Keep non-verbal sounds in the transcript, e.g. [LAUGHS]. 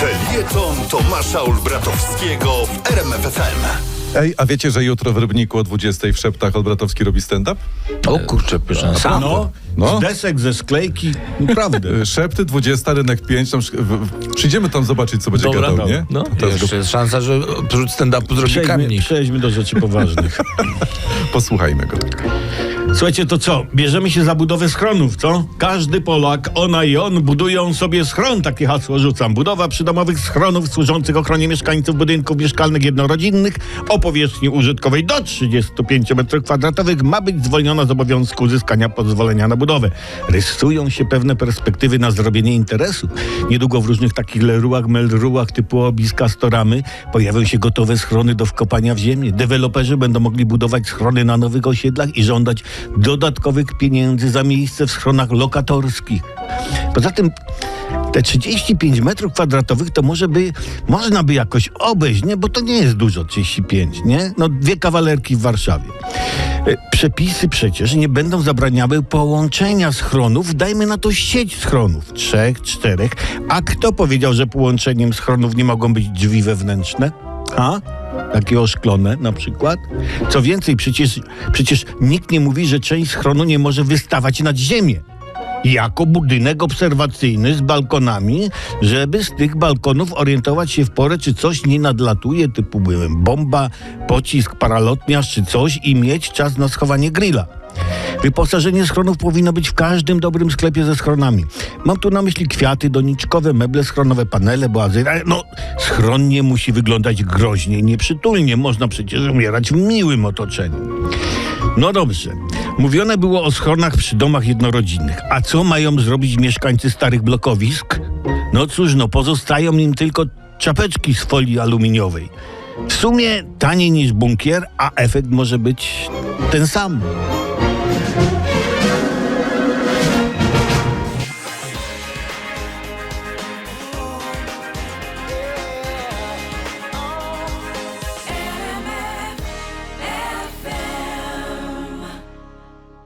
Felieton Tomasza Olbratowskiego w RMFFM. Ej, a wiecie, że jutro w Rybniku o 20 w Szeptach Olbratowski robi stand-up? O kurczę, pyszne. Sam. No, No. z desek, ze sklejki, naprawdę. [LAUGHS] Szepty 20, rynek 5. Tam, w, w, przyjdziemy tam zobaczyć, co będzie Dobra, gadał, dobra. nie? No, To teraz jeszcze go jest szansa, że rzut stand-upu zrobi Przejdźmy, kamień. przejdźmy do rzeczy poważnych. [LAUGHS] posłuchajmy go. Słuchajcie, to co? Bierzemy się za budowę schronów, co? Każdy Polak, ona i on budują sobie schron, takie hasło rzucam. Budowa przydomowych schronów służących ochronie mieszkańców budynków mieszkalnych jednorodzinnych o powierzchni użytkowej do 35 m2 ma być zwolniona z obowiązku uzyskania pozwolenia na budowę. Rysują się pewne perspektywy na zrobienie interesu. Niedługo w różnych takich leruach, melruach typu Obiska, Storamy pojawią się gotowe schrony do wkopania w ziemię. Deweloperzy będą mogli budować schrony na nowych osiedlach i żądać dodatkowych pieniędzy za miejsce w schronach lokatorskich. Poza tym te 35 metrów kwadratowych to może by, można by jakoś obejść, nie? Bo to nie jest dużo, 35, nie? No dwie kawalerki w Warszawie. E, Przepisy przecież nie będą zabraniały połączenia schronów, dajmy na to sieć schronów, trzech, czterech. A kto powiedział, że połączeniem schronów nie mogą być drzwi wewnętrzne? A? Takie oszklone na przykład? Co więcej, przecież, przecież nikt nie mówi, że część schronu nie może wystawać nad ziemię jako budynek obserwacyjny z balkonami, żeby z tych balkonów orientować się w porę, czy coś nie nadlatuje, typu bomba, pocisk, paralotniarz czy coś i mieć czas na schowanie grilla. Wyposażenie schronów powinno być w każdym dobrym sklepie ze schronami. Mam tu na myśli kwiaty doniczkowe, meble schronowe, panele, boazy. ale No, schron nie musi wyglądać groźnie nieprzytulnie. Można przecież umierać w miłym otoczeniu. No dobrze. Mówione było o schronach przy domach jednorodzinnych. A co mają zrobić mieszkańcy starych blokowisk? No cóż, no pozostają im tylko czapeczki z folii aluminiowej. W sumie taniej niż bunkier, a efekt może być ten sam. Thank you.